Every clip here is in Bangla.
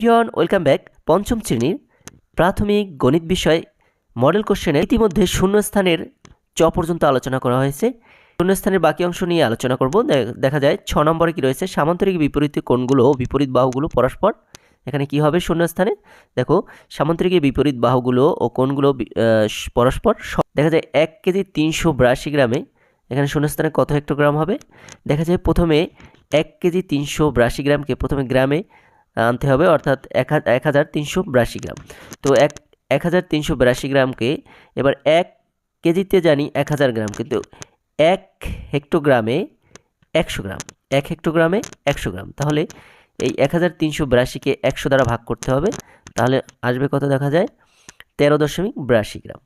জন ওয়েলকাম ব্যাক পঞ্চম শ্রেণির প্রাথমিক গণিত বিষয় মডেল কোশ্চেনে ইতিমধ্যে শূন্যস্থানের চ পর্যন্ত আলোচনা করা হয়েছে। শূন্যস্থানের বাকি অংশ নিয়ে আলোচনা করব। দেখা যায় ছ নম্বরে কী রয়েছে? সামান্তরিক বিপরীত কোণগুলো বিপরীত বাহুগুলো পরস্পর। এখানে কি হবে শূন্যস্থানে? দেখো সামান্তরিকের বিপরীত বাহুগুলো ও কোণগুলো পরস্পর দেখা যায় এক কেজি তিনশো বিরাশি গ্রামে। এখানে শূন্যস্থানে কত হেক্টোগ্রাম হবে? দেখা যায় প্রথমে এক কেজি তিনশো বিরাশি গ্রামকে প্রথমে গ্রামে আনতে হবে, অর্থাৎ এক হাজার তিনশো বিরাশি গ্রাম। তো এক এক হাজার তিনশো বিরাশি গ্রামকে এবার এক কেজিতে জানি এক হাজার গ্রাম কিন্তু এক হেক্টোগ্রামে একশো গ্রাম, এক হেক্টোগ্রামে একশো গ্রাম। তাহলে এই এক হাজার তিনশো বিরাশিকে একশো দ্বারা ভাগ করতে হবে, তাহলে আসবে কত দেখা যায়? তেরো দশমিক বিরাশি গ্রাম।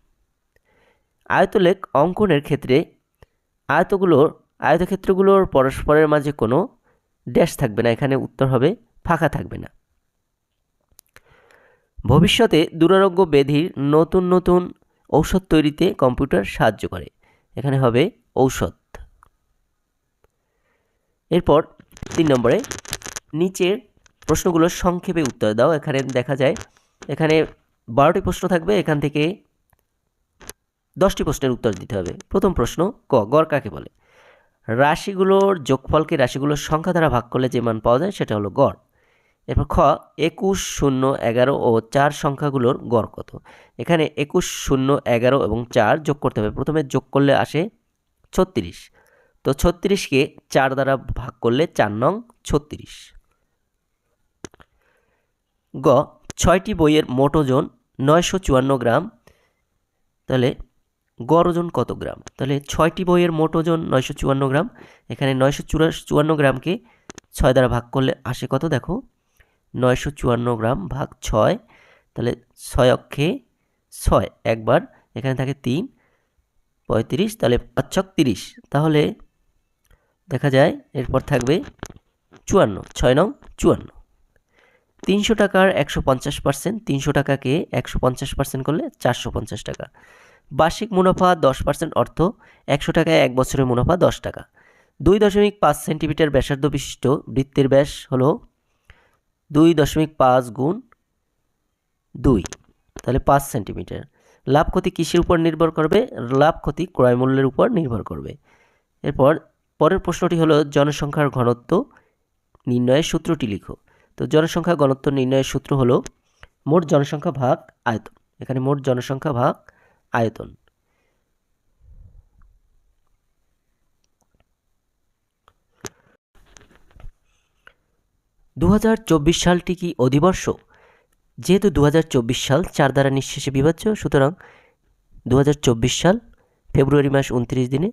আয়তলেখ অঙ্কনের ক্ষেত্রে আয়তগুলোর, আয়তক্ষেত্রগুলোর পরস্পরের মাঝে কোনো ড্যাশ থাকবে না, এখানে উত্তর হবে ফাঁকা থাকবে না। ভবিষ্যতে দুরারোগ্য ব্যাধির নতুন নতুন ঔষধ তৈরিতে কম্পিউটার সাহায্য করে। এখানে হবে ঔষধ। এরপর তিন নম্বরে নিচের প্রশ্নগুলোর সংক্ষেপে উত্তর দাও। এখানে দেখা যায়, এখানে বারোটি প্রশ্ন থাকবে, এখান থেকে দশটি প্রশ্নের উত্তর দিতে হবে। প্রথম প্রশ্ন ক, গড় কাকে বলে? রাশিগুলোর যোগফলকে রাশিগুলোর সংখ্যা দ্বারা ভাগ করলে যে মান পাওয়া যায় সেটা হলো গড়। এরপর খ, একুশ শূন্য এগারো ও চার সংখ্যাগুলোর গড় কত? এখানে একুশ শূন্য এগারো এবং চার যোগ করতে হবে। প্রথমে যোগ করলে আসে ছত্রিশ। তো ছত্রিশকে চার দ্বারা ভাগ করলে চার নং ছত্রিশ। গ, ছয়টি বইয়ের মোট ওজন নয়শো চুয়ান্ন গ্রাম। তাহলে গড় ওজন কত গ্রাম? তাহলে ছয়টি বইয়ের মোট ওজন নয়শো চুয়ান্ন গ্রাম। এখানে নয়শো চুয়ান্ন গ্রামকে ছয় দ্বারা ভাগ করলে আসে কত? দেখো নয়শো চুয়ান্ন গ্রাম ভাগ ছয়, তাহলে ছয় অক্ষে ছয়। একবার এখানে থাকে তিন, পঁয়ত্রিশ, তাহলে পাঁচক তিরিশ তাহলে দেখা যায় এরপর থাকবে চুয়ান্ন, ছয় নং চুয়ান্ন। তিনশো টাকার একশো পঞ্চাশ পার্সেন্ট, তিনশো টাকাকে একশো পঞ্চাশ পার্সেন্ট করলে চারশো পঞ্চাশ টাকা। বার্ষিক মুনাফা দশ পার্সেন্ট অর্থ, একশো টাকায় এক বছরের মুনাফা দশ টাকা। দুই দশমিক পাঁচ সেন্টিমিটার ব্যাসার্ধ বিশিষ্ট বৃত্তের ব্যাস হলো দুই দশমিক পাঁচ গুণ দুই। তাহলে পাঁচ সেন্টিমিটার। লাভ ক্ষতি কিসের উপর নির্ভর করবে? লাভ ক্ষতি ক্রয় মূল্যের উপর নির্ভর করবে। এরপর পরের প্রশ্নটি হলো, জনসংখ্যার ঘনত্ব নির্ণয়ের সূত্রটি লিখো। তো জনসংখ্যা ঘনত্ব নির্ণয়ের সূত্র হলো, মোট জনসংখ্যা ভাগ আয়তন। এখানে মোট জনসংখ্যা ভাগ আয়তন। দু হাজার চব্বিশ সালটি কি অধিবর্ষ? যেহেতু দু হাজার চব্বিশ সাল চার দ্বারা নিঃশেষে বিভাজ্য, সুতরাং দু হাজার চব্বিশ সাল ফেব্রুয়ারি মাস উনত্রিশ দিনে,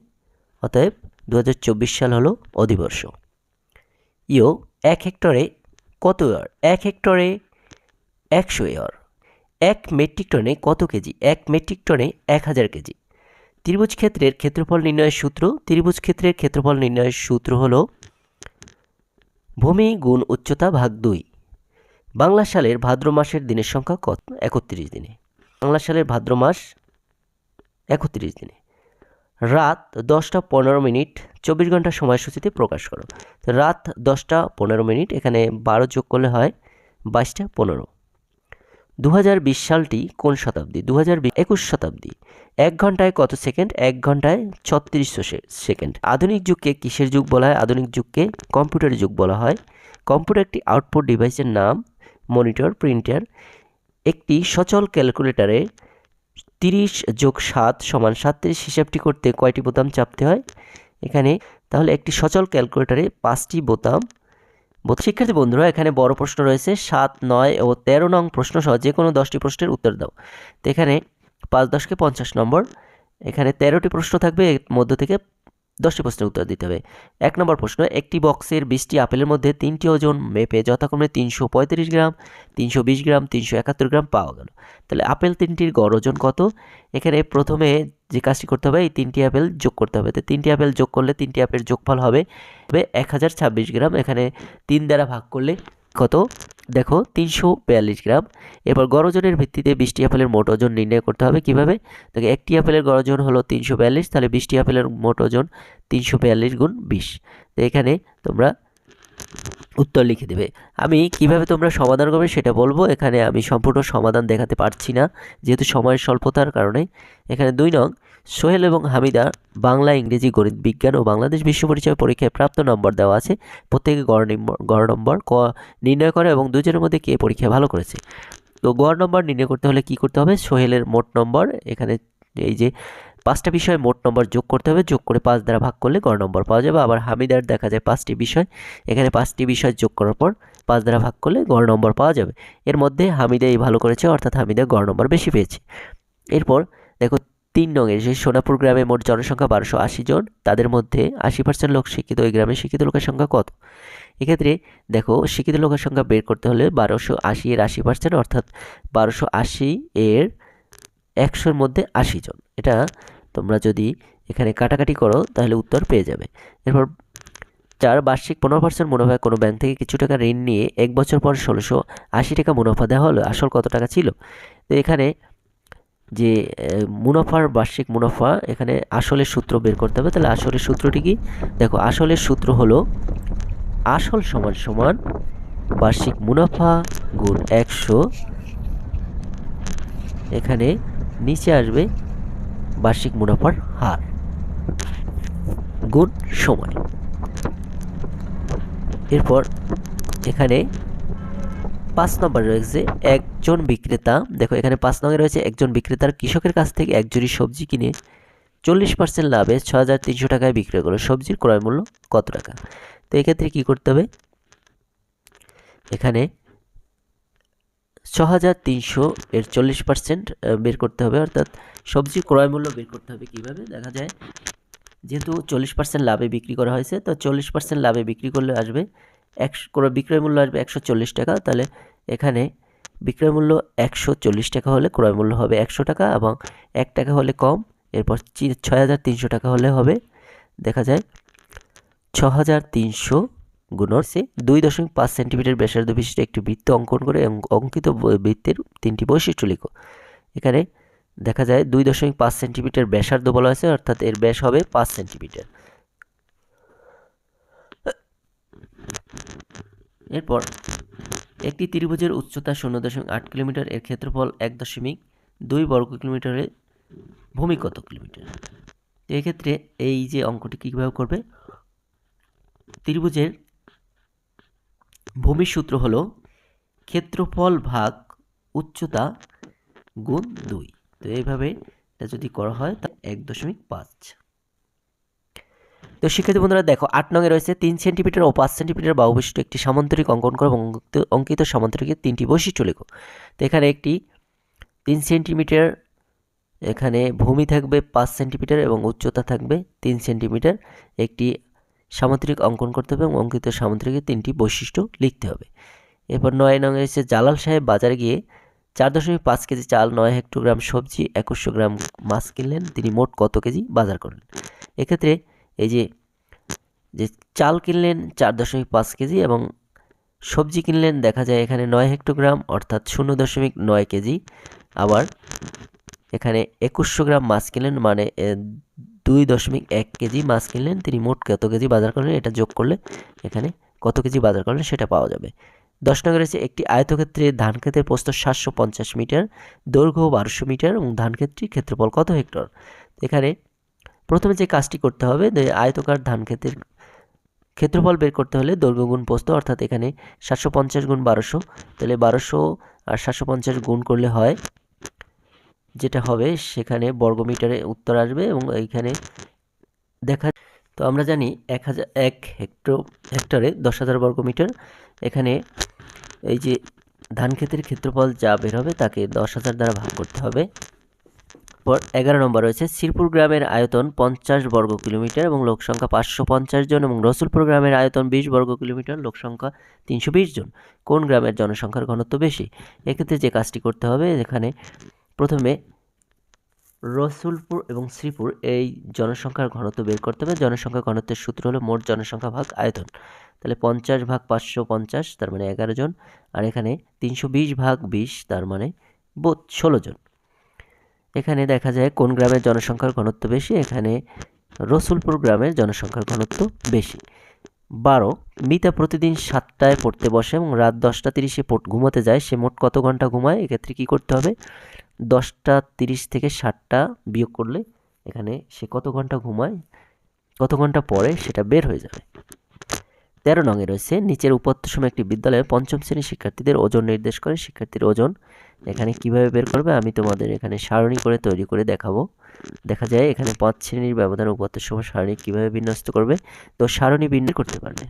অতএব দু হাজার চব্বিশ সাল হলো অধিবর্ষ। ইও এক হেক্টরে কত ইয়ার এক হেক্টরে একশো ইয়ার এক মেট্রিক টনে কত কেজি? এক মেট্রিক টনে এক হাজার কেজি। ত্রিভুজ ক্ষেত্রের ক্ষেত্রফল নির্ণয়ের সূত্র ত্রিভুজ ক্ষেত্রের ক্ষেত্রফল নির্ণয়ের সূত্র হলো ভূমি গুণ উচ্চতা ভাগ দুই। বাংলা সালের ভাদ্র মাসের দিনের সংখ্যা কত? একত্রিশ দিনে। বাংলা সালের ভাদ্র মাস একত্রিশ দিনে। রাত দশটা পনেরো মিনিট, চব্বিশ ঘণ্টা সময়সূচিতে প্রকাশ করো। রাত দশটা পনেরো মিনিট, এখানে বারো যোগ করলে হয় বাইশটা পনেরো। দু হাজার বিশ সালটি কোন শতাব্দী? দু একুশ শতাব্দী। এক ঘন্টায় কত সেকেন্ড? এক ঘন্টায় ছত্রিশশো সেকেন্ড। আধুনিক যুগকে কিসের যুগ বলা হয়? আধুনিক যুগকে কম্পিউটারের যুগ বলা হয়। কম্পিউটার একটি আউটপুট ডিভাইসের নাম, মনিটর, প্রিন্টার। একটি সচল ক্যালকুলেটারে তিরিশ যোগ সাত সমান সাতত্রিশ হিসাবটি করতে কয়টি বোতাম চাপতে হয়? এখানে তাহলে একটি সচল ক্যালকুলেটারে পাঁচটি বোতাম বোত- শিক্ষার্থী বন্ধুরা, এখানে বড় প্রশ্ন রয়েছে, সাত, নয় ও তেরো নং প্রশ্ন সহ যে কোনো দশটি প্রশ্নের উত্তর দাও। তো এখানে পাঁচ দশকে পঞ্চাশ নম্বর, এখানে তেরোটি প্রশ্ন থাকবে, এর মধ্য থেকে দশটি প্রশ্নের উত্তর দিতে হবে। এক নম্বর প্রশ্ন, একটি বক্সের বিশটি আপেলের মধ্যে তিনটি ওজন মেপে যথাক্রমে তিনশো পঁয়ত্রিশ গ্রাম, তিনশো বিশ গ্রাম, তিনশো একাত্তর গ্রাম পাওয়া গেল। তাহলে আপেল তিনটির গড় ওজন কত? এখানে প্রথমে যে কাজটি করতে হবে, এই তিনটি আপেল যোগ করতে হবে। তো তিনটি আপেল যোগ করলে তিনটি আপেল যোগফল হবে এক হাজার ছাব্বিশ গ্রাম। এখানে তিন দ্বারা ভাগ করলে কত? দেখো, তিনশো বিয়াল্লিশ গ্রাম। এবার গড় ওজনের ভিত্তিতে বিশটি আপেলের মোট ওজন নির্ণয় করতে হবে কীভাবে? দেখো, একটি আপেলের গড় ওজন হলো তিনশো বিয়াল্লিশ, তাহলে বিশটি আপেলের মোট ওজন তিনশো বিয়াল্লিশ গুণ বিশ। তো এখানে তোমরা উত্তর লিখে দেবে। আমি কীভাবে তোমরা সমাধান করবে সেটা বলব। এখানে আমি সম্পূর্ণ সমাধান দেখাতে পারছি না, যেহেতু সময়ের স্বল্পতার কারণে। এখানে দুই নং, সোহেল এবং হামিদা বাংলা, ইংরেজি গণিত বিজ্ঞান ও বাংলাদেশ বিশ্ব পরিচয় পরীক্ষায় প্রাপ্ত নম্বর দেওয়া আছে। প্রত্যেকে গড় নম্বর গড় নম্বর, ক নির্ণয় করে এবং দুজনের মধ্যে কে পরীক্ষায় ভালো করেছে। তো গড় নম্বর নির্ণয় করতে হলে কি করতে হবে? সোহেলের মোট নম্বর, এখানে এই যে পাঁচটা বিষয়ে মোট নম্বর যোগ করতে হবে, যোগ করে পাঁচ দ্বারা ভাগ করলে গড় নম্বর পাওয়া যাবে। আবার হামিদার দেখা যায় পাঁচটি বিষয়, এখানে পাঁচটি বিষয় যোগ করার পর পাঁচ দ্বারা ভাগ করলে গড় নম্বর পাওয়া যাবে। এর মধ্যে হামিদা এই ভালো করেছে, অর্থাৎ হামিদা গড় নম্বর বেশি পেয়েছে। এরপর দেখো তিন নঙের যে সোনাপুর গ্রামে মোট জনসংখ্যা বারোশো আশি জন, তাদের মধ্যে আশি পার্সেন্ট লোক শিক্ষিত। ওই গ্রামে শিক্ষিত লোকের সংখ্যা কত? এক্ষেত্রে দেখো শিক্ষিত লোকের সংখ্যা বের করতে হলে বারোশো আশি এর আশি পার্সেন্ট অর্থাৎ বারোশো আশি এর একশোর মধ্যে আশি জন। এটা তোমরা যদি এখানে কাটাকাটি করো, তাহলে উত্তর পেয়ে যাবে। এরপর চার বার্ষিক পনেরো পার্সেন্ট মুনাফায় কোনো ব্যাংক থেকে কিছু টাকা ঋণ নিয়ে এক বছর পর ষোলোশো আশি টাকা মুনাফা দেওয়া হলো। আসল কত টাকা ছিল? তো এখানে যে মুনাফার বার্ষিক মুনাফা, এখানে আসলের সূত্র বের করতে হবে। তাহলে আসলের সূত্রটি কি? দেখো, আসলের সূত্র হলো আসল সমান সমান বার্ষিক মুনাফা গুণ একশো। এখানে নিচে আসবে বার্ষিক মুনাফার হার। গুণ সময়। এরপর এখানে পাঁচ নম্বর রয়েছে একজন বিক্রেতা। দেখো এখানে পাঁচ নম্বরে রয়েছে একজন বিক্রেতার কৃষকের কাছ থেকে এক জুড়ি সবজি কিনে চল্লিশ পার্সেন্ট লাভে ছ হাজার তিনশো টাকায় বিক্রি করল। সবজির ক্রয় মূল্য কত টাকা? তো এক্ষেত্রে কী করতে হবে? এখানে ছ হাজার তিনশো এর চল্লিশ পার্সেন্ট বের করতে হবে। অর্থাৎ সবজির ক্রয় মূল্য বের করতে হবে কীভাবে? দেখা যায়, যেহেতু চল্লিশ পার্সেন্ট লাভে বিক্রি করা হয়েছে, তো চল্লিশ পার্সেন্ট লাভে বিক্রি করলে আসবে একশো বিক্রয় মূল্য আসবে একশো চল্লিশ টাকা, তাহলে এখানে বিক্রয় মূল্য একশো চল্লিশ টাকা হলে ক্রয় মূল্য হবে একশো টাকা এবং এক টাকা হলে কম, এরপর ছয় হাজার তিনশো টাকা হলে হবে। দেখা যায় ছ হাজার তিনশো গুণর দুই দশমিক পাঁচ সেন্টিমিটার ব্যাসার্ধ বিশিষ্ট একটি বৃত্ত অঙ্কন করে অঙ্কিত বৃত্তের তিনটি বৈশিষ্ট্য লিখো। এখানে দেখা যায় দুই দশমিক পাঁচ সেন্টিমিটার ব্যাসার্ধ বলা হয়েছে, অর্থাৎ এর ব্যাস হবে পাঁচ সেন্টিমিটার। এরপর একটি ত্রিভুজের উচ্চতা শূন্য দশমিক আট কিলোমিটার, এর ক্ষেত্রফল এক দশমিক দুই বর্গ কিলোমিটারে ভূমি কত কিলোমিটার। এক্ষেত্রে এই যে অঙ্কটি কীভাবে করবে? ত্রিভুজের ভূমির সূত্র হলো ক্ষেত্রফল ভাগ উচ্চতা গুণ দুই। তো এইভাবে এটা যদি করা হয়, তা এক দশমিক পাঁচ। তো শিক্ষার্থী বন্ধুরা, দেখো, আট নঙে রয়েছে তিন সেন্টিমিটার ও পাঁচ সেন্টিমিটার বাহু বিশিষ্ট একটি সামান্তরিক অঙ্কন করো অঙ্কিত সামান্তরিকের তিনটি বৈশিষ্ট্য লেখো। তো এখানে একটি তিন সেন্টিমিটার, এখানে ভূমি থাকবে পাঁচ সেন্টিমিটার এবং উচ্চতা থাকবে তিন সেন্টিমিটার। একটি সামুদ্রিক অঙ্কন করতে হবে এবং অঙ্কিত সামুদ্রিকের তিনটি বৈশিষ্ট্য লিখতে হবে। এরপর নয় নং এসে জালাল সাহেব বাজারে গিয়ে চার দশমিক পাঁচ কেজি চাল, নয় হেক্টোগ্রাম সবজি, একুশশো গ্রাম মাছ কিনলেন। তিনি মোট কত কেজি বাজার করলেন? এক্ষেত্রে এই যে যে চাল কিনলেন চার দশমিক পাঁচ কেজি এবং সবজি কিনলেন দেখা যায় এখানে নয় হেক্টোগ্রাম, অর্থাৎ শূন্য দশমিক নয় কেজি। আবার এখানে একুশশো গ্রাম মাছ কিনলেন মানে দুই দশমিক এক কেজি মাছ কিনলেন, তিনি মোট কত কেজি বাজার করলেন এটা যোগ করলে এখানে কত কেজি বাজার করলেন সেটা পাওয়া যাবে। দশ নম্বর রয়েছে একটি আয়তক্ষেত্রে ধান ক্ষেতের প্রস্থ সাতশো পঞ্চাশ মিটার, দৈর্ঘ্য বারোশো মিটার এবং ধান ক্ষেত্রটির ক্ষেত্রফল কত হেক্টর? এখানে প্রথমে যে কাজটি করতে হবে আয়তকার ধান ক্ষেতের ক্ষেত্রফল বের করতে হলে দৈর্ঘ্য গুণ পোস্ত অর্থাৎ এখানে সাতশো পঞ্চাশ গুণ বারোশো, তাহলে বারোশো আর সাতশো পঞ্চাশ গুণ করলে হয় যেটা হবে সেখানে বর্গমিটারে উত্তর আসবে এবং এইখানে দেখা তো আমরা জানি এক হাজার, এক হেক্টর, হেক্টরে দশ হাজার বর্গমিটার। এখানে এই যে ধান ক্ষেতের ক্ষেত্রফল যা বের হবে তাকে দশ হাজার দ্বারা ভাগ করতে হবে। পর এগারো নম্বর রয়েছে, শিরপুর গ্রামের আয়তন পঞ্চাশ বর্গ কিলোমিটার এবং লোকসংখ্যা পাঁচশো পঞ্চাশ জন এবং রসুলপুর গ্রামের আয়তন বিশ বর্গ কিলোমিটার লোকসংখ্যা তিনশো বিশ জন। কোন গ্রামের জনসংখ্যার ঘনত্ব বেশি? এক্ষেত্রে যে কাজটি করতে হবে, এখানে প্রথমে রসুলপুর এবং শ্রীপুর এই জনসংখ্যার ঘনত্ব বের করতে হবে। জনসংখ্যা ঘনত্বের সূত্র হলো মোট জনসংখ্যা ভাগ আয়তন। তাহলে পঞ্চাশ ভাগ পাঁচশো পঞ্চাশ, তার মানে এগারো জন। আর এখানে তিনশো বিশ ভাগ বিশ, তার মানে বোধ ষোলো জন। এখানে দেখা যায় কোন গ্রামের জনসংখ্যার ঘনত্ব বেশি? এখানে রসুলপুর গ্রামের জনসংখ্যার ঘনত্ব বেশি। বারো, মিতা প্রতিদিন সাতটায় পড়তে বসে এবং রাত দশটা তিরিশে ঘুমোতে যায়। সে মোট কত ঘণ্টা ঘুমায়? এক্ষেত্রে কী করতে হবে? দশটা তিরিশ থেকে ষাটটা বিয়োগ করলে এখানে সে কত ঘণ্টা ঘুমায়, কত ঘণ্টা পরে সেটা বের হয়ে যাবে। তেরো নঙে রয়েছে, নিচের উপত্য সময় একটি বিদ্যালয়ে পঞ্চম শ্রেণির শিক্ষার্থীদের ওজন নির্দেশ করে। শিক্ষার্থীর ওজন এখানে কীভাবে বের করবে আমি তোমাদের এখানে সারণী করে তৈরি করে দেখাবো। দেখা যায় এখানে পাঁচ শ্রেণির ব্যবধান উপত্য সময় সারণী কীভাবে বিন্যস্ত করবে, তো সারণী বিন্যাস করতে পারবে।